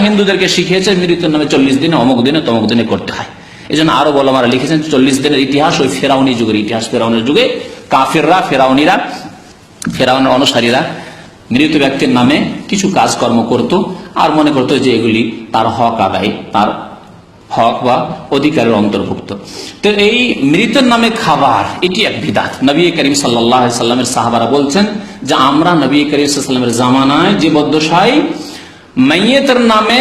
হিন্দুদেরকে শিখিয়েছে, মৃত্যুর নামে চল্লিশ দিনে, অমুক দিনে, তমুক দিনে করতে হয়। এই জন্য আরও বলমারা লিখেছেন, চল্লিশ দিনের ইতিহাস ওই ফেরাউনি যুগের ইতিহাস। ফেরাউনের যুগে কাফেররা, ফেরাউনিরা, ফেরাউনের অনুসারীরা মৃত ব্যক্তির নামে কিছু কাজকর্ম করত আর মনে করতো যে এগুলি তার হক আদায়, তার হক বা অধিকারের অন্তর্ভুক্ত। তো এই মৃতের নামে খাবার, এটি এক বিদাত। নবী করিম সাল্লাহ সাল্লামের সাহাবারা বলছেন যে আমরা নবী করিম জামানায় যে বদ্দশাই মাইয়েতের নামে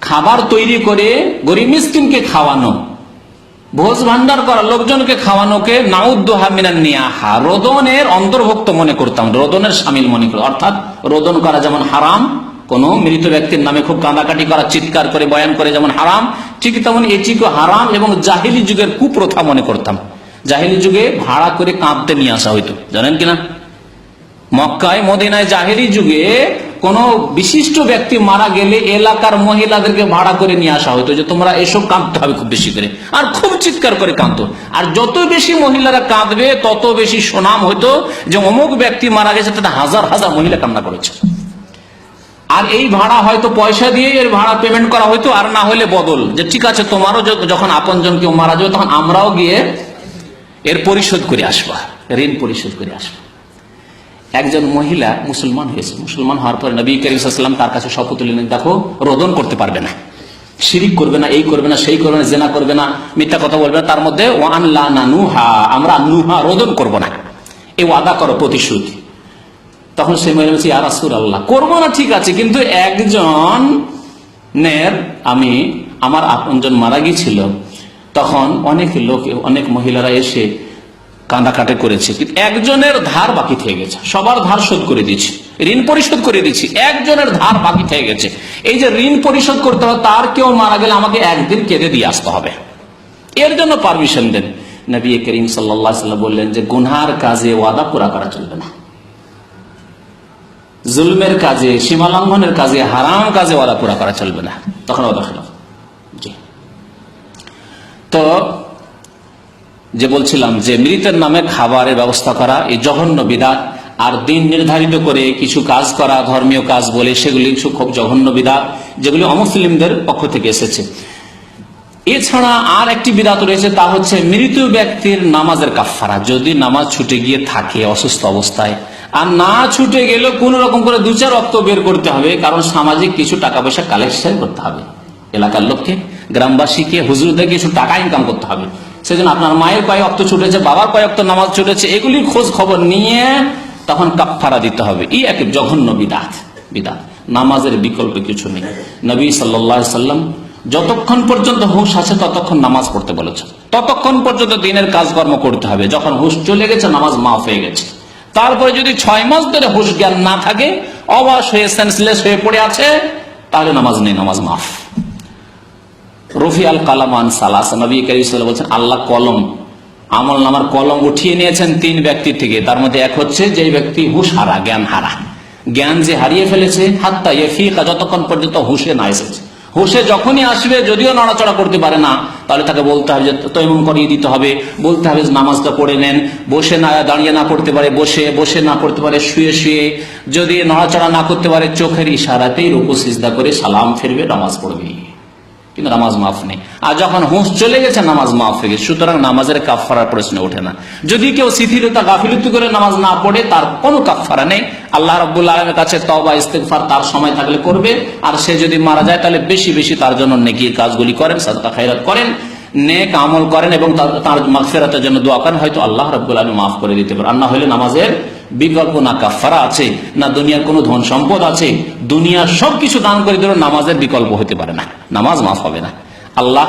খাবার তৈরি করে গরিব মিসকিনকে খাওয়ানো, ভোজ ভান্ডার করা, লোকজনকে খাওয়ানোকে নাউদ্দোহা মিনান নিয়াহা, রোদনের অন্তর্ভুক্ত মনে করতাম, রোদনের সামিল মনে করতাম অর্থাৎ রোদন করা যেমন হারাম, কোন মৃত ব্যক্তির নামে খুব কাঁদাকাটি করা, চিৎকার করে, বয়ান করে যেমন হারাম, ঠিক তেমন এটিকে হারাম এবং জাহিলি যুগের কুপ্রথা মনে করতাম। জাহিলি যুগে ভাড়া করে কাঁদতে নিয়ে আসা হইতো, জানেন কিনা? মক্কায়, মদিনায় জাহেরি যুগে কোন বিশিষ্ট ব্যক্তি মারা গেলে এলাকার মহিলাদেরকে ভাড়া করে নিয়ে আসা হতো যে তোমরা এসব কাঁদতে হবে খুব বেশি করে। আর খুব চিৎকার করে কাঁদতো। আর যত বেশি মহিলারা কাঁদবে, তত বেশি সুনাম হতো যে অমুক ব্যক্তি মারা গেছে, তাতে হাজার হাজার মহিলা কান্না করেছে। আর এই ভাড়া হয়তো পয়সা দিয়ে এর ভাড়া পেমেন্ট করা হয়তো আর না হলে বদল। যে ঠিক আছে, তোমারও যখন আপনজন কেউ মারা যাবে, তখন আমরাও গিয়ে এর পরিশোধ করে আসবা, ঋণ পরিশোধ করে আসবা। একজন মহিলা মুসলমান হয়েছে। মুসলমান হওয়ার পরে নবী করিম তার কাছে শপথ নিলেন, দেখো, রোদন করতে পারবে না। শিরিক করবে না, এই করবে না, সেই করবে না, জেনা করবে না, মিথ্যা কথা বলবে না। তার মধ্যে ওয়ান নুহা আমরা নুহা রোদন করব না। এই ওয়াদা করো, প্রতিশ্রুতি। তখন সে মহিলা বলছে আর রাসূল আল্লাহ করব না, ঠিক আছে, কিন্তু একজন নের আমি, আমার আপনজন মারা গিয়েছিল। তখন অনেক লোক, অনেক মহিলারা এসে কাঁদাকাটে করেছে। একজনের ধার বাকি থেকে গেছে। সবার ধার শোধ করে দিয়েছি। ঋণ পরিশোধ করে দিচ্ছি একজনের ধার বাকি থেকে গেছে। এই যে ঋণ পরিশোধ করতে হবে, তার কেউ মারা গেলে আমাকে একদিন কেঁদে দিয়ে আসতে হবে। এর জন্য পারমিশন দেন। নবী করিম সাল্লাম বললেন যে, গুনহার কাজে ওয়াদা পুরা করা চলবে না। জুলমের কাজে সীমালঙ্ঘনের কাজে, হারাম কাজে ওয়াদা পুরা করা চলবে না। তখন ওয়াদা খেলাফ। জি। তো যে বলছিলাম যে মৃতের নামে খাবারের ব্যবস্থা করা, এই জঘন্য বিধাত আর দিন নির্ধারিত করে কিছু কাজ করা, ধর্মীয় কাজ বলে সেগুলি খুব জঘন্য বিধাত যেগুলি অমুসলিমদের পক্ষ থেকে এসেছে। এছাড়া আর একটি বিধাত রয়েছে, তা হচ্ছে মৃত ব্যক্তির নামাজের কাফারা যদি নামাজ ছুটে গিয়ে থাকে অসুস্থ অবস্থায়, আর না ছুটে গেলেও কোন রকম করে দু চার রক্ত বের করতে হবে, কারণ সামাজিক কিছু টাকা পয়সা কালেকশন করতে হবে। এলাকার লোককে, গ্রামবাসীকে হুজুরদের কিছু টাকা ইনকাম করতে হবে। সেজন্য আপনার মায়ের কয়েক অক্ত ছুটেছে, বাবার কয়েক অক্ত নামাজ ছুটেছে, এগুলির খোঁজ খবর নিয়ে তখন কাফারা দিতে হবে। এই এক জঘন্য বিদাত বিদাত। নামাজের বিকল্প কিছু নেই। নবী সাল্লাহ সাল্লাম যতক্ষণ পর্যন্ত হুঁশ আছে ততক্ষণ নামাজ পড়তে বলেছেন। ততক্ষণ পর্যন্ত দিনের কাজকর্ম করতে হবে। যখন হুঁশ চলে গেছে, নামাজ মাফ হয়ে গেছে। তারপরে যদি ছয় মাস ধরে হুঁশ জ্ঞান না থাকে, অবাস হয়ে সেন্সলেস হয়ে পড়ে আছে, তাহলে নামাজ নেই, নামাজ মাফ। রফি আল কালামান সালাস, নবী করিম বলছেন, আল্লাহ কলম, আমল নামার কলম উঠিয়ে নিয়েছেন তিন ব্যক্তির থেকে। তার মধ্যে এক হচ্ছে যে ব্যক্তি হুশ হারা, জ্ঞান হারা। জ্ঞান যে হারিয়ে ফেলেছে, হাত্তা ইয়ফিকা, যতক্ষণ পর্যন্ত হুশে না এসেছে। হুশে যখনই আসবে, যদিও নড়াচড়া করতে পারে না, তাহলে তাকে বলতে হবে যে, তৈমুম করিয়ে দিতে হবে, বলতে হবে নামাজটা পড়ে নেন। বসে না, দাঁড়িয়ে না পড়তে পারে, বসে বসে না পড়তে পারে, শুয়ে শুয়ে। যদি নড়াচড়া না করতে পারে, চোখের ইশারাতেই রুকু, সিজদা করে সালাম ফিরবে, নামাজ পড়বে। কিন্তু নামাজ মাফ নেই। আর যখন হুঁশ চলে গেছে, নামাজ মাফ হয়ে গেছে। সুতরাং নামাজের কাফারার প্রশ্ন ওঠে না। যদি কেউ শিথিলতা, গাফিলতি করে নামাজ না পড়ে, তার কোনো কাফারা নেই। আল্লাহ রব্বুল আলমের কাছে তবা ইস্তেকফার তার সময় থাকলে করবে। আর সে যদি মারা যায়, তাহলে বেশি বেশি তার জন্য নেকির কাজগুলি করেন, সাদকা খাইরাত করেন, নেক আমল করেন এবং তার- তার মাগফিরাতের জন্য দোয়া করেন। হয়তো আল্লাহ রব্বুল আলম মাফ করে দিতে পারে। আর না হলে নামাজের বিকল্প না কাফারা আছে, না দুনিয়ার কোনো ধন সম্পদ আছে দুনিয়ার সবকিছু দান করে দিলেও নামাজের বিকল্প হতে পারে না, নামাজ মাফ হবে না। আল্লাহ,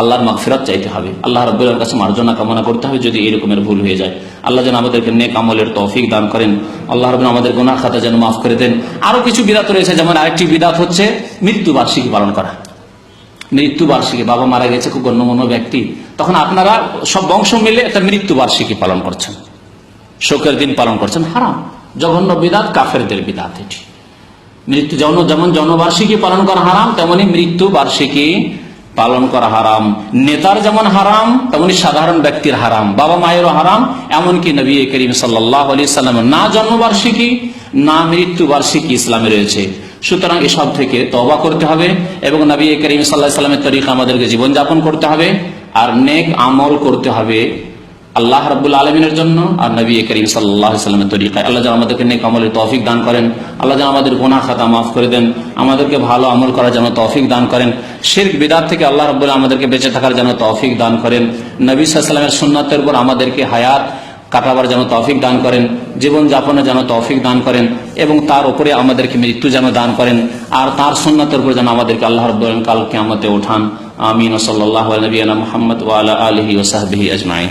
আল্লাহর মাগফিরাত চাইতে হবে, আল্লাহ রব্বুলের কাছে মার্জনা কামনা করতে হবে যদি এরকমের ভুল হয়ে যায়। আল্লাহ যেন আমাদেরকে নেক আমলের তৌফিক দান করেন, আল্লাহ রবেন আমাদের গুনাহ খাতা যেন মাফ করে দেন। আরও কিছু বিদাত রয়েছে, যেমন আরেকটি বিদাত হচ্ছে মৃত্যু বার্ষিকী পালন করা। মৃত্যু বার্ষিকী বাবা মারা গেছে, খুব গণ্যমান্য ব্যক্তি। তখন আপনারা সব বংশ মিলে একটা মৃত্যু বার্ষিকী পালন করছেন। শোকের দিন পালন করছেন, হারাম। জঘন্য বিদাত, কাফেরদের বিদাত এটি। মৃত্যু যেমন যেমন জন্মবার্ষিকী পালন করা হারাম, তেমনি মৃত্যু বার্ষিকী পালন করা হারাম। নেতার যেমন হারাম, তেমনি সাধারণ ব্যক্তির হারাম। বাবা মায়েরও হারাম, এমনকি নবী করিম সাল্লাম না জন্মবার্ষিকী, না মৃত্যু বার্ষিকী ইসলামে রয়েছে। সুতরাং এসব থেকে তবা করতে হবে এবং নবী করিম সাল্লাহ সাল্লামের তরিকা আমাদেরকে জীবনযাপন করতে হবে। আর নেক আমল করতে হবে আল্লাহ রাবুল আলমিনের জন্য আর নবী করিম সাল্লাহ সাল্লামের তরিকায়। আল্লাহ যেন আমাদেরকে নেক আমলের তৌফিক দান করেন। আল্লাহ যেন আমাদের গোনা খাতা মাফ করে দেন। আমাদেরকে ভালো আমল করার জন্য তৌফিক দান করেন। শির্ক, বিদাত থেকে আল্লাহ রাবুল আমাদেরকে বেঁচে থাকার জন্য তৌফিক দান করেন। নবী সাল্লামের সুন্নাতের উপর আমাদেরকে হায়াত কাটাবার যেন তৌফিক দান করেন। জীবন যাপনের যেন তৌফিক দান করেন এবং তার উপরে আমাদেরকে মৃত্যু যেন দান করেন। আর তার সুন্নাতের উপর যেন আমাদেরকে আল্লাহ রব কাল কেমতে ওঠান। আমিন। ও সাল্লাহ নবীনা মোহাম্মদ ওয়ালা আলহি ওসাহবিহি আজমাই